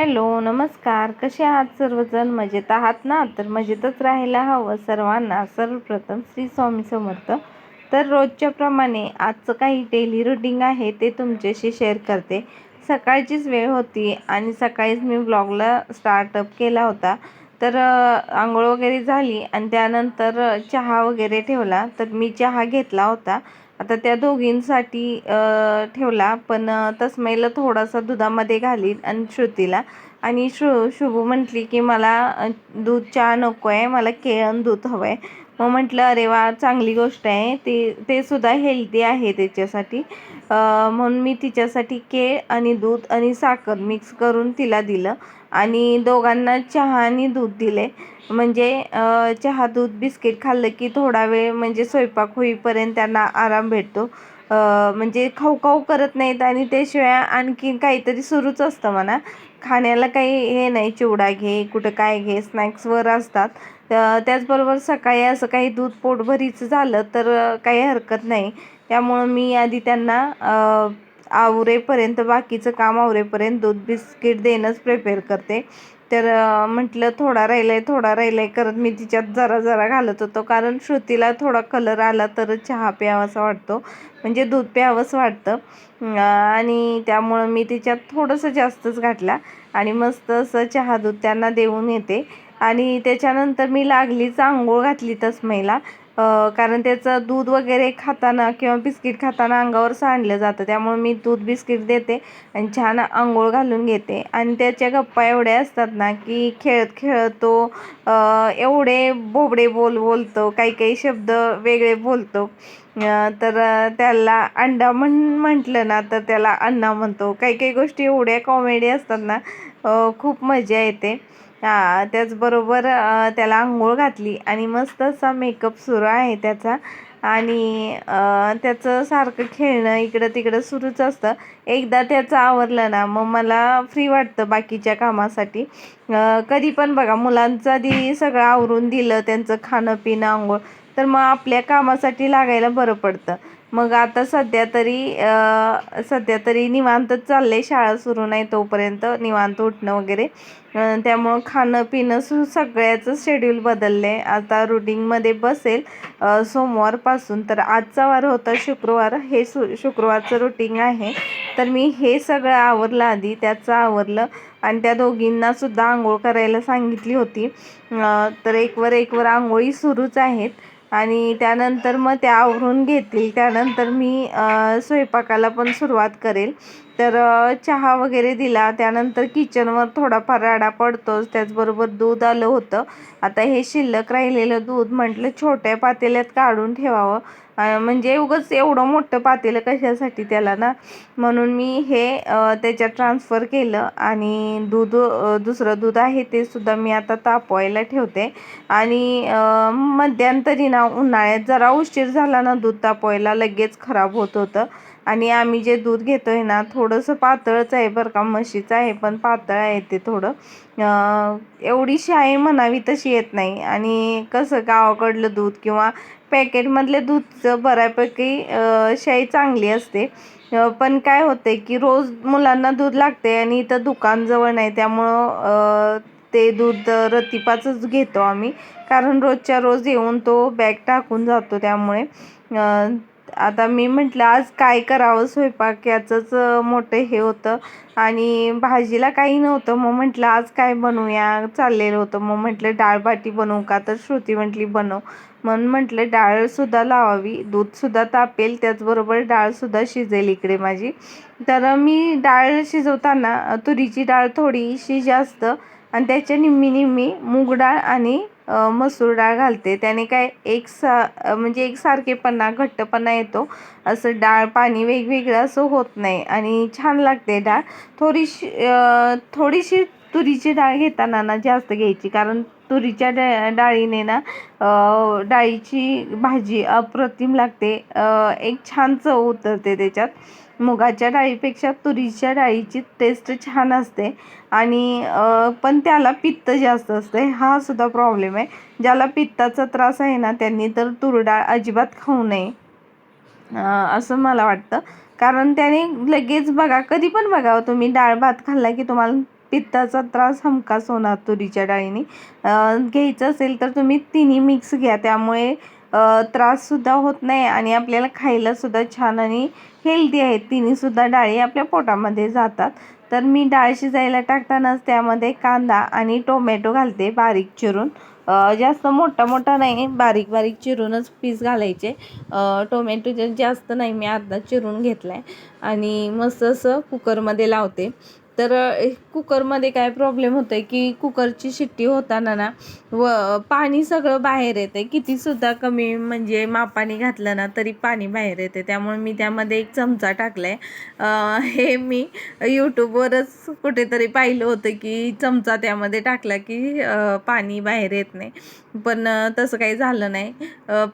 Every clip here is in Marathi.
हॅलो नमस्कार. कसे आहात सर्वजण? मजेत आहात ना? तर मजेतच राहायला हवं सर्वांना. सर्वप्रथम श्री स्वामी समर्थ. तर रोजच्याप्रमाणे आजचं काही डेली रुटीन आहे ते तुमच्याशी शेअर करते. सकाळचीच वेळ होती आणि सकाळीच मी ब्लॉगला स्टार्टअप केला होता. तर आंघोळ वगैरे झाली आणि त्यानंतर चहा वगैरे ठेवला. तर मी चहा घेतला होता. आता त्या दोघींसाठी ठेवला. पण तस्मैला थोडासा दुधामध्ये घालीन आणि श्रुतीला. आणि शु शुभू म्हटली की मला दूध चहा नको आहे मला केळन दूध हवं आहे मग म्हटलं अरे वा चांगली गोष्ट आहे. ते ते सुद्धा हेल्दी आहे त्याच्यासाठी. म्हणून मी तिच्यासाठी केळ आणि दूध आणि साखर मिक्स करून तिला दिलं आणि दोघांना चहा आणि दूध दिले. म्हणजे चहा दूध बिस्किट खाल्लं की थोडा वेळ म्हणजे स्वयंपाक होईपर्यंत त्यांना आराम भेटतो. म्हणजे खाऊ खाऊ करत नाहीत आणि त्याशिवाय आणखी काहीतरी सुरूच असतं म्हणा. खाण्याला काही हे नाही चिवडा घे कुठं काय घे स्नॅक्सवर असतात. त्याचबरोबर सकाळी असं काही दूध पोटभरीचं झालं तर काही हरकत नाही. त्यामुळं मी आधी त्यांना आवरेपर्यंत बाकीचं काम आवरेपर्यंत दूध बिस्किट देणंच प्रिपेअर करते. तर म्हटलं थोडा राहिला आहे थोडा राहिला आहे करत मी तिच्यात जरा जरा घालत होतो. कारण श्रुतीला थोडा कलर आला तर चहा प्यावासा वाटतो. म्हणजे दूध प्यावंच वाटतं. आणि त्यामुळं मी तिच्यात थोडंसं जास्तच घातला. आणि मस्त असं चहा दूध त्यांना देऊन येते. आणि त्याच्यानंतर मी लागलीच आंघोळ घातली तस्मैला कारण त्याचं दूध वगैरे खाताना किंवा बिस्किट खाताना अंगावर सांडलं जातं. त्यामुळे मी दूध बिस्किट देते आणि छान आंघोळ घालून घेते. आणि त्याच्या गप्पा एवढ्या असतात ना की खेळत खेळत तो एवढे बोबडे बोल बोलतो काही काही शब्द वेगळे बोलतो. तर त्याला अंडा म्हण म्हटलं ना तर त्याला अण्णा म्हणतो. काही काही गोष्टी एवढ्या कॉमेडी असतात ना खूप मजा येते. हां त्याचबरोबर त्याला आंघोळ घातली आणि मस्त असा मेकअप सुरू आहे त्याचा. आणि त्याचं सारखं खेळणं इकडं तिकडं सुरूच असतं. एकदा त्याचं आवरलं ना मग मला फ्री वाटतं बाकीच्या कामासाठी. कधी पण बघा मुलांचं आधी सगळं आवरून दिलं त्यांचं खाणं पिणं आंघोळ. तर मग आपल्या कामासाठी लागायला बरं पडतं. मग आता सध्या तरी सध्या तरी निवांतच चाललं आहे शाळा सुरू नाही तोपर्यंत निवांत उठणं वगैरे. त्यामुळं खाणं पिणं सु सगळ्याचं शेड्यूल बदललं आहे आता रुटीनमध्ये बसेल सोमवारपासून. तर आजचा वार होता शुक्रवार. हे सु शुक्रवारचं रुटीन आहे. तर मी हे सगळं आवरलं आधी त्याचं आवरलं आणि त्या दोघींनासुद्धा आंघोळ करायला सांगितली होती. तर एकवर एकवर आंघोळी सुरूच आहेत. आणि त्यानंतर मग त्या आवरून घेतील. त्यानंतर मी स्वयंपाकाला पण सुरुवात करेल. तर चहा वगैरे दिला. त्यानंतर किचनवर थोडाफार राडा पडतोच. त्याचबरोबर दूध आलं होतं. आता हे शिल्लक राहिलेलं दूध म्हटलं छोट्या पातेल्यात काढून ठेवावं. म्हणजे उगंच एवढं मोठं पातेलं कशासाठी त्याला ना? म्हणून मी हे त्याच्यात ट्रान्सफर केलं आणि दूध दुसरं दूध आहे ते सुद्धा मी आता तापवायला ठेवते. आणि मध्यंतरी ना उन्हाळ्यात जरा उशीर झाला ना दूध तापवायला लगेच खराब होत होतं. आणि आम्ही जे दूध घेतो आहे ना थोडंसं पातळच आहे बरं का म्हशीचं आहे पण पातळ आहे ते थोडं. एवढी शाई म्हणावी तशी येत नाही. आणि कसं गावाकडलं दूध किंवा पॅकेटमधले दूधचं बऱ्यापैकी शाई चांगली असते. पण काय होते की रोज मुलांना दूध लागते आणि इथं दुकान जवळ नाही त्यामुळं ते दूध रतिपाचंच घेतो आम्ही. कारण रोजच्या रोज येऊन तो बॅग टाकून जातो त्यामुळे आता मी म्हटलं आज काय करावं? स्वयंपाक याचंच मोठं हे होतं आणि भाजीला काही नव्हतं. मग म्हटलं आज काय बनवूया? चाललेलं होतं. मग म्हटलं डाळबाटी बनवू का? तर श्रुती म्हटली बनव. म्हणून म्हटलं डाळसुद्धा लावावी दूधसुद्धा तापेल त्याचबरोबर डाळसुद्धा शिजेल इकडे माझी. तर मी डाळ शिजवताना तुरीची डाळ थोडीशी जास्त आणि त्याच्या निम्मी निम्मी मूग डाळ आणि मसूर डाळ घालते. त्याने काय एक सा म्हणजे एकसारखेपणा घट्टपणा येतो. असं डाळ पाणी वेगवेगळं असं होत नाही आणि छान लागते डाळ. थोडीशी थोडीशी तुरीची डाळ घेताना ना जास्त घ्यायची. कारण तुरीच्या डा डाळीने ना डाळीची भाजी अप्रतिम लागते. एक छान चव उतरते त्याच्यात. मुगाच्या डाळीपेक्षा तुरीच्या डाळीची टेस्ट छान असते. आणि पण त्याला पित्त जास्त असते. हा सुद्धा प्रॉब्लेम आहे. ज्याला पित्ताचा त्रास आहे ना त्यांनी तर तूर डाळ अजिबात खाऊ नये. असं मला वाटतं. कारण त्याने लगेच बघा कधी पण बघा हो, तुम्ही डाळ भात खाल्ला की तुम्हाला पित्ताचा त्रास हमखास होणार तुरीच्या डाळीने. घ्यायचं असेल तर तुम्ही तिन्ही मिक्स घ्या. त्यामुळे त्राससुद्धा होत नाही आणि आपल्याला खायलासुद्धा छान आणि हेल्दी आहेत. तिन्हीसुद्धा डाळी आपल्या पोटामध्ये जातात. तर मी डाळ शिजायला टाकतानाच त्यामध्ये कांदा आणि टोमॅटो घालते बारीक चिरून. जास्त मोठा मोठा नाही बारीक बारीक चिरूनच पीस घालायचे. टोमॅटो जास्त नाही मी अर्धा चिरून घेतला आहे आणि मस्त असं कुकरमध्ये लावते. तर कुकरमध्ये काय प्रॉब्लेम होतो आहे की कुकरची शिट्टी होताना ना व पाणी सगळं बाहेर येते कितीसुद्धा कमी म्हणजे मापाने घातलं ना तरी पाणी बाहेर येते त्यामुळे मी त्यामध्ये एक चमचा टाकला आहे हे मी यूट्यूबवरच कुठेतरी पाहिलं होतं की चमचा त्यामध्ये टाकला की पाणी बाहेर येत नाही. पण तसं काही झालं नाही.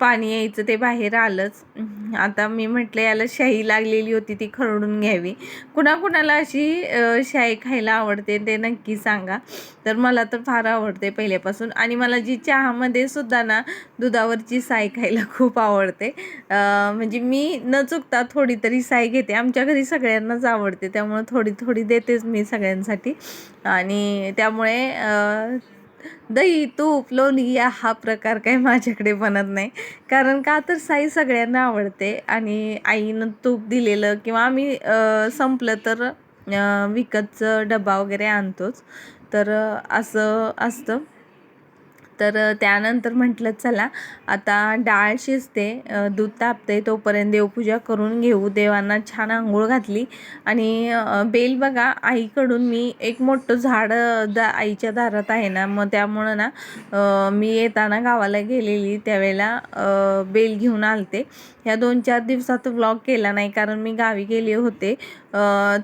पाणी यायचं ते बाहेर आलंच. आता मी म्हटलं याला शाई लागलेली होती ती खरडून घ्यावी. कुणाकुणाला अशी शाई खायला आवडते ते नक्की सांगा. तर मला तर फार आवडते पहिल्यापासून. आणि मला जी चहामध्ये सुद्धा ना दुधावरची साय खायला खूप आवडते. म्हणजे मी न चुकता थोडी तरी साय घेते. आमच्या घरी सगळ्यांनाच आवडते. त्यामुळे थोडी थोडी देतेच मी सगळ्यांसाठी. आणि त्यामुळे दही तूप लोणी या हा प्रकार काही माझ्याकडे बनत नाही. कारण का तर साई सगळ्यांना आवडते आणि आईनं तूप दिलेलं किंवा आम्ही संपलं तर विकतचं डबा वगैरे आणतोच. तर असं असतं. तर त्यानंतर म्हटलं चला आता डाळ शिजते दूध तापते तोपर्यंत देवपूजा करून घेऊ. देवांना छान आंघोळ घातली आणि बेल बघा आईकडून मी एक मोठं झाड द दा आईच्या दारात आहे ना मग त्यामुळं ना मी येताना गावाला गेलेली त्यावेळेला बेल घेऊन आलते. ह्या दोन चार दिवसात व्लॉग केला नाही कारण मी गावी गेले होते.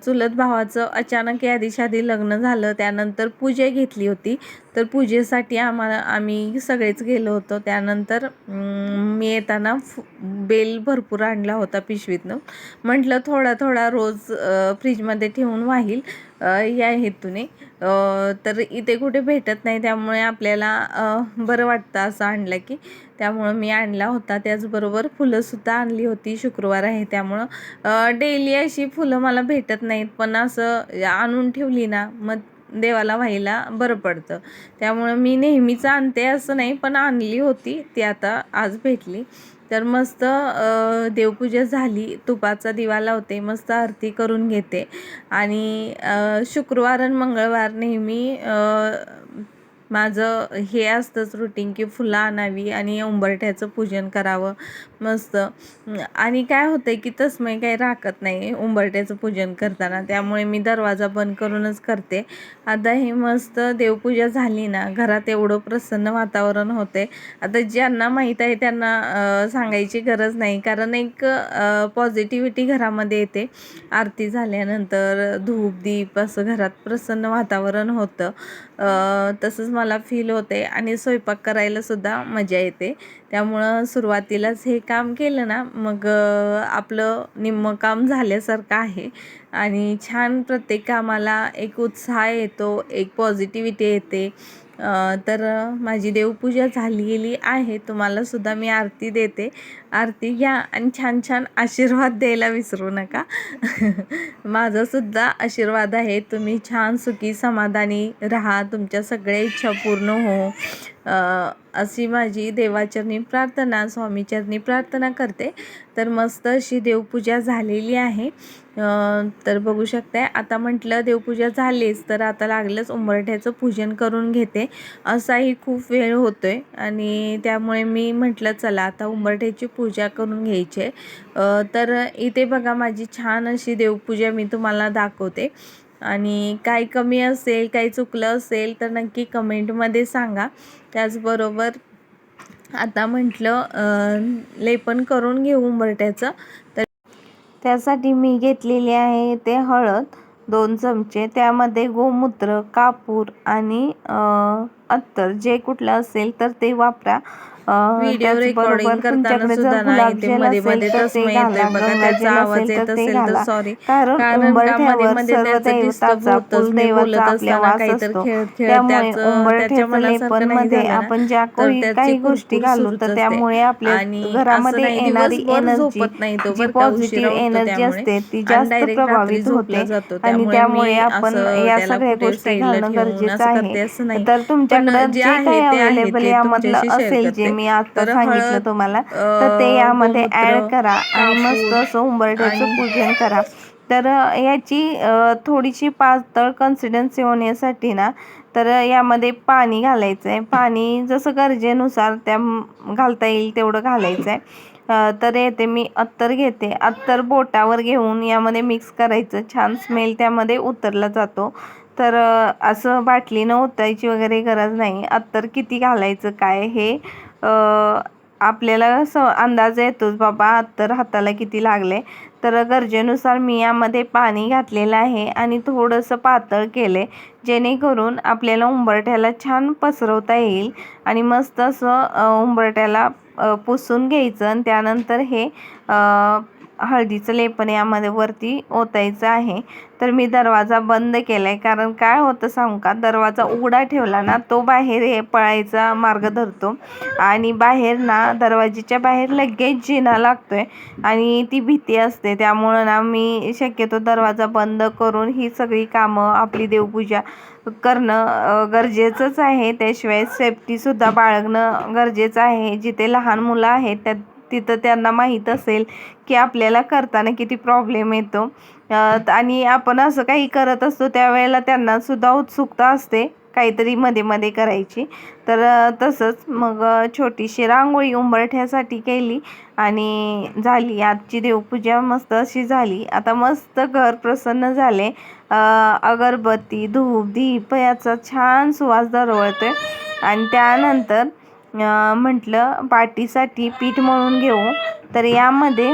चुलत भावाचं अचानक यादीशादी लग्न झालं त्यानंतर पूजा घेतली होती. तर पूजेसाठी आम्हाला आम्ही सगळेच गेलो होतो. त्यानंतर मी येताना फु बेल भरपूर आणला होता पिशवीतनं. म्हटलं थोडा थोडा रोज फ्रीजमध्ये ठेवून वाहील या हेतूने. तर इथे कुठे भेटत नाही त्यामुळे आपल्याला बरं वाटतं असं आणलं की. त्यामुळं मी आणला होता त्याचबरोबर फुलंसुद्धा आणली होती शुक्रवार आहे त्यामुळं डेली अशी फुलं मला भेटत नाहीत पण असं आणून ठेवली ना मग देवाला व्हायला बरं पडतं. त्यामुळं मी नेहमीच आणते असं नाही पण आणली होती ती आता आज भेटली. तर मस्त देवपूजा झाली. तुपाचा दिवा लावते मस्त आरती करून घेते. आणि शुक्रवार आणि मंगळवार नेहमी माझं हे असतंच रुटीन की फुलं आणावी आणि उंबरठ्याचं पूजन करावं. मस्त. आणि काय होतं की तसमय काही राखत नाही उंबरट्याचं पूजन करताना. त्यामुळे मी दरवाजा बंद करूनच करते. आता हे मस्त देवपूजा झाली ना घरात एवढं प्रसन्न वातावरण होते आता ज्यांना माहीत आहे त्यांना सांगायची गरज नाही. कारण एक पॉझिटिव्हिटी घरामध्ये येते. आरती झाल्यानंतर धूप दीप असं घरात प्रसन्न वातावरण होतं. तसंच मला फील होते आणि स्वयंपाक करायला सुद्धा मजा येते. त्यामुळं सुरुवातीलाच हे काम केलं ना मग आपलं निम्मं काम झाल्यासारखं आहे. आणि छान प्रत्येक कामाला एक उत्साह येतो एक पॉझिटिव्हिटी येते. तर माझी देवपूजा झालेली आहे. तुम्हालासुद्धा मी आरती देते. आरती घ्या आणि छान छान आशीर्वाद द्यायला विसरू नका. माझासुद्धा आशीर्वाद आहे. तुम्ही छान सुखी समाधानी राहा. तुमच्या सगळ्या इच्छा पूर्ण हो. अशी माझी देवाचरणी प्रार्थना स्वामीचरणी प्रार्थना करते. तर मस्त अशी देवपूजा झालेली आहे. तर बघू शकताय आता म्हटलं देवपूजा झालीच तर आता लागलंच उंबरठ्याचं पूजन करून घेते. असाही खूप वेळ होतो आहे आणि त्यामुळे मी म्हटलं चला आता उंबरठ्याची पूजा करून घ्यायची आहे. तर इथे बघा माझी छान अशी देवपूजा मी तुम्हाला दाखवते. आणि काय कमी असेल काही चुकलं असेल तर नक्की कमेंटमध्ये सांगा. त्याचबरोबर आता म्हटलं लेपन करून घेऊ उंबरट्याचं तर त्यासाठी मी घेतलेली आहे ते हळद दोन चमचे. त्यामध्ये गोमूत्र कापूर आणि अत्तर जे कुठलं असेल तर ते वापरा. व्हिडिओ रेकॉर्डिंग करताना सुद्धा नाही ते मध्ये मध्ये येतोय बघा त्याचा आवाज येत असेल तर सॉरी कारण कारण का मध्ये उंबरठ्यावर मध्ये सर्व त्याचं डिस्टर्ब दैवताचा होतच मी बोलत कुलदैवाचा आपल्या असताना वास काहीतरी असतो. खेळ त्याचं त्याच्या मनासारखं नाही झालं तर त्याची गोष्टी कुरकुर घालू सुरूच तर त्यामुळे आपल्या घरामध्ये येणारी झोपत नाही तो बरं का उशिरा एनर्जी असते ती जास्त प्रभावित होते. आणि त्यामुळे आपण या सगळ्या गोष्टी घालणं गरजेचं आहे. तर पण जे काही अवेलेबल यामधलं असेल जे मी आता सांगितलं तुम्हाला तर ते यामध्ये ऍड करा आणि मस्त असं उंबरठ्याचं आणि पूजन करा. तर याची थोडीशी पातळ कन्सिस्टन्सी होण्यासाठी ना तर यामध्ये पाणी घालायचं आहे पाणी जसं गरजेनुसार त्या घालता येईल तेवढं घालायचं आहे तर येते मी अत्तर घेते. अत्तर बोटावर घेऊन यामध्ये मिक्स करायचं. छान स्मेल त्यामध्ये उतरला जातो. तर असं बाटलीनं ओतायची वगैरे गरज नाही. अत्तर किती घालायचं काय हे आपल्याला स अंदाज येतोच. बाबा अत्तर हाताला किती लागले? तर गरजेनुसार मी यामध्ये पाणी घातलेलं आहे आणि थोडंसं पातळ केले जेणेकरून आपल्याला उंबरठ्याला छान पसरवता येईल आणि मस्त असं उंबरठ्याला पुसून घ्यायचं आणि त्यानंतर हे हळदीचं लेपन यामध्ये वरती ओतायचं आहे. तर मी दरवाजा बंद केला आहे कारण काय होतं सांगू का? दरवाजा उघडा ठेवला ना तो बाहेर हे पळायचा मार्ग धरतो. आणि बाहेर ना दरवाजेच्या बाहेर लगेच जिना आहे आणि ती भीती असते. त्यामुळं ना मी शक्यतो दरवाजा बंद करून ही सगळी कामं आपली देवपूजा करणं गरजेचंच आहे. त्याशिवाय सेफ्टीसुद्धा बाळगणं गरजेचं आहे. जिथे लहान मुलं आहेत त्या तिथं त्यांना माहीत असेल की आपल्याला करताना किती प्रॉब्लेम येतो. आणि आपण असं काही करत असतो त्यावेळेला त्यांना सुद्धा उत्सुकता असते काहीतरी मध्ये मध्ये करायची. तर तसंच मग छोटीशी रांगोळी उंबरठ्यासाठी केली आणि झाली. आजची देवपूजा मस्त अशी झाली. आता मस्त घर प्रसन्न झाले. अगरबत्ती धूप दीप याचा छान सुवास दरवळतोय. आणि त्यानंतर म्हटलं पाटीसाठी पीठ मळून घेऊ. तर यामध्ये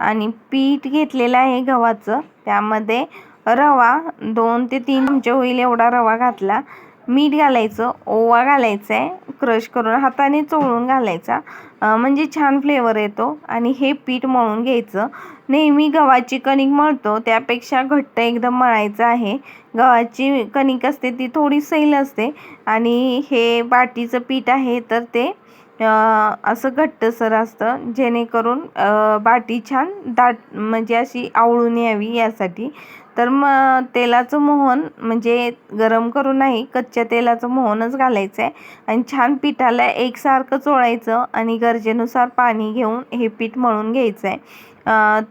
आणि पीठ घेतलेलं आहे गव्हाचं. त्यामध्ये रवा दोन ते तीन चमचे होईल एवढा रवा घातला. मीठ घालायचं ओवा घालायचा आहे क्रश करून हाताने चोळून घालायचा. म्हणजे छान फ्लेवर येतो आणि हे पीठ मळून घ्यायचं. नेहमी गव्हाची कणिक मळतो त्यापेक्षा घट्ट एकदम मळायचं आहे. गव्हाची कणिक असते ती थोडी सैल असते आणि हे बाटीचं पीठ आहे तर ते असं घट्टसर असतं जेणेकरून बाटी छान दाट म्हणजे अशी आवळून यावी यासाठी. तर मग तेलाचं मोहन म्हणजे गरम करून नाही कच्च्या तेलाचं मोहनच घालायचं आहे आणि छान पिठाला एकसारखं चोळायचं आणि गरजेनुसार पाणी घेऊन हे पीठ मळून घ्यायचं आहे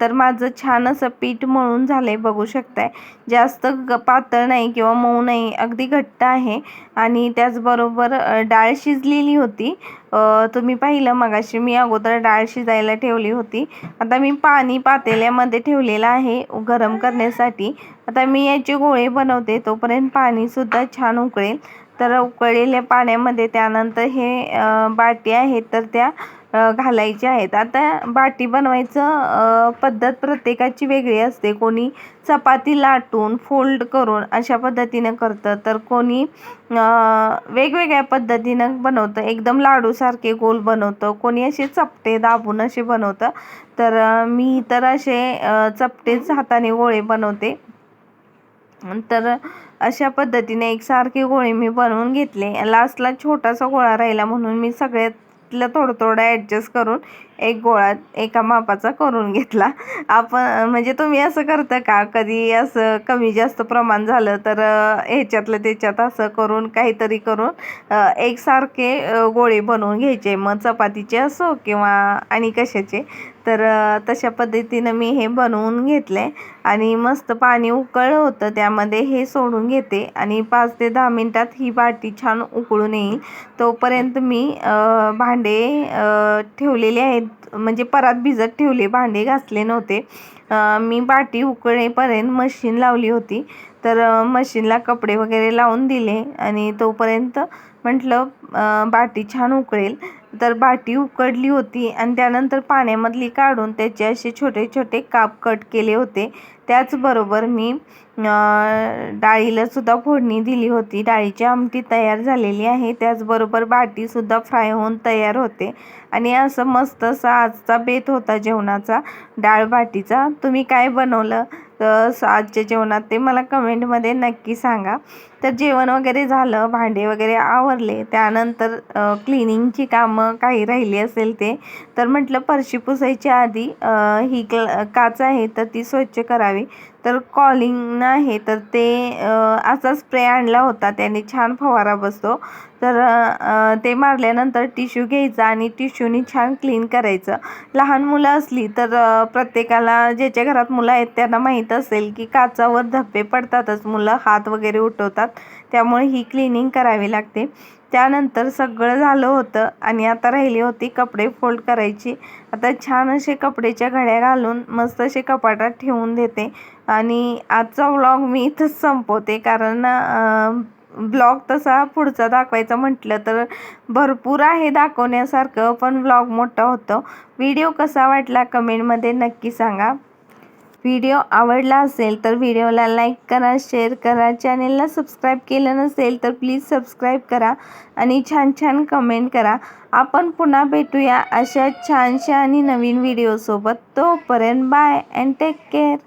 तर माझं छान असं पीठ मळून झालं आहे बघू शकताय. जास्त ग पातळ नाही किंवा मऊ नाही अगदी घट्ट आहे. आणि त्याचबरोबर डाळ शिजलेली होती. तुम्ही पाहिलं मगाशी मी अगोदर डाळ शिजायला ठेवली होती. आता मी पाणी पातेल्यामध्ये ठेवलेलं आहे गरम करण्यासाठी. आता मी याचे गोळे बनवते तोपर्यंत पाणीसुद्धा छान उकळेल. तर उकळलेल्या पाण्यामध्ये त्यानंतर हे बाटी आहेत तर त्या घालायचे आहेत. आता बाटी बनवायचं पद्धत प्रत्येकाची वेगळी असते. कोणी चपाती लाटून फोल्ड करून अशा पद्धतीनं करतं. तर कोणी वेगवेगळ्या पद्धतीनं बनवतं. एकदम लाडूसारखे गोल बनवतं. कोणी असे चपटे दाबून असे बनवतं. तर मी तर असे चपटेच हाताने गोळे बनवते. तर अशा पद्धतीने एकसारखे गोळे मी बनवून घेतले. लास्टला छोटासा गोळा राहिला म्हणून मी सगळ्यात सगळ्यातलं थोडं थोडं ॲडजस्ट करून एक गोळा एका मापाचा करून घेतला. आपण म्हणजे तुम्ही असं करता का? कधी असं कमी जास्त प्रमाण झालं तर ह्याच्यातलं त्याच्यात असं करून काहीतरी करून एकसारखे गोळे बनवून घ्यायचे. मग चपातीचे असो किंवा आणि कशाचे. तर तशा पद्धतीनं मी हे बनवून घेतले आणि मस्त पाणी उकळलं होतं त्यामध्ये हे सोडून घेते आणि पाच ते दहा मिनटात ही बाटी छान उकळून येईल. तोपर्यंत मी भांडे ठेवलेले आहेत म्हणजे परात भिजत ठेवले भांडे घासले नव्हते. मी बाटी उकळेपर्यंत मशीन लावली होती. तर मशीनला कपडे वगैरे लावून दिले आणि तोपर्यंत म्हटलं बाटी छान उकळेल. तर बाटी उकडली होती आणि त्यानंतर पाण्यामधली काढून त्याचे असे छोटे छोटे काप कट केले होते. त्याचबरोबर मी डाळीलासुद्धा फोडणी दिली होती. डाळीची आमटी तयार झालेली आहे. त्याचबरोबर बाटीसुद्धा फ्राय होऊन तयार होते. आणि असं मस्त असा आजचा बेत होता जेवणाचा. डाळ बाटीचा. तुम्ही काय बनवलं तर आजच्या जेवणात ते मला कमेंटमध्ये नक्की सांगा. तर जेवण वगैरे झालं भांडे वगैरे आवरले. त्यानंतर क्लिनिंगची कामं काही राहिली असेल ते तर म्हटलं फरशी पुसायच्या आधी ही क्ल काच आहे तर ती स्वच्छ करावी. तर कॉलिंग आहे तर ते असा स्प्रे आणला होता. त्याने छान फवारा बसतो. तर ते मारल्यानंतर टिश्यू घ्यायचा आणि टिश्यूनी छान क्लीन करायचं. लहान मुलं असली तर प्रत्येकाला ज्याच्या घरात मुलं आहेत त्यांना माहीत असेल की काचावर धप्पे पडतातच. मुलं हात वगैरे उठवतात. त्यामुळे ही क्लिनिंग करावी लागते. त्यानंतर सगळं झालं होतं आणि आता राहिली होती कपडे फोल्ड करायची. आता छान असे कपडेच्या घड्या घालून मस्त असे कपाटात ठेवून देते. आणि आजचा व्लॉग मी इथंच संपवते कारण ब्लॉग तसा पुढचा दाखवायचा म्हटलं तर भरपूर आहे दाखवण्यासारखं पण ब्लॉग मोठा होतो. व्हिडिओ कसा वाटला कमेंटमध्ये नक्की सांगा. व्हिडिओ आवडला असेल तर व्हिडिओला लाईक करा शेअर करा चॅनेलला सबस्क्राईब केलं नसेल तर प्लीज सबस्क्राईब करा आणि छान छान कमेंट करा. आपण पुन्हा भेटूया अशा छानशा आणि नवीन व्हिडिओसोबत. तोपर्यंत बाय अँड टेक केअर.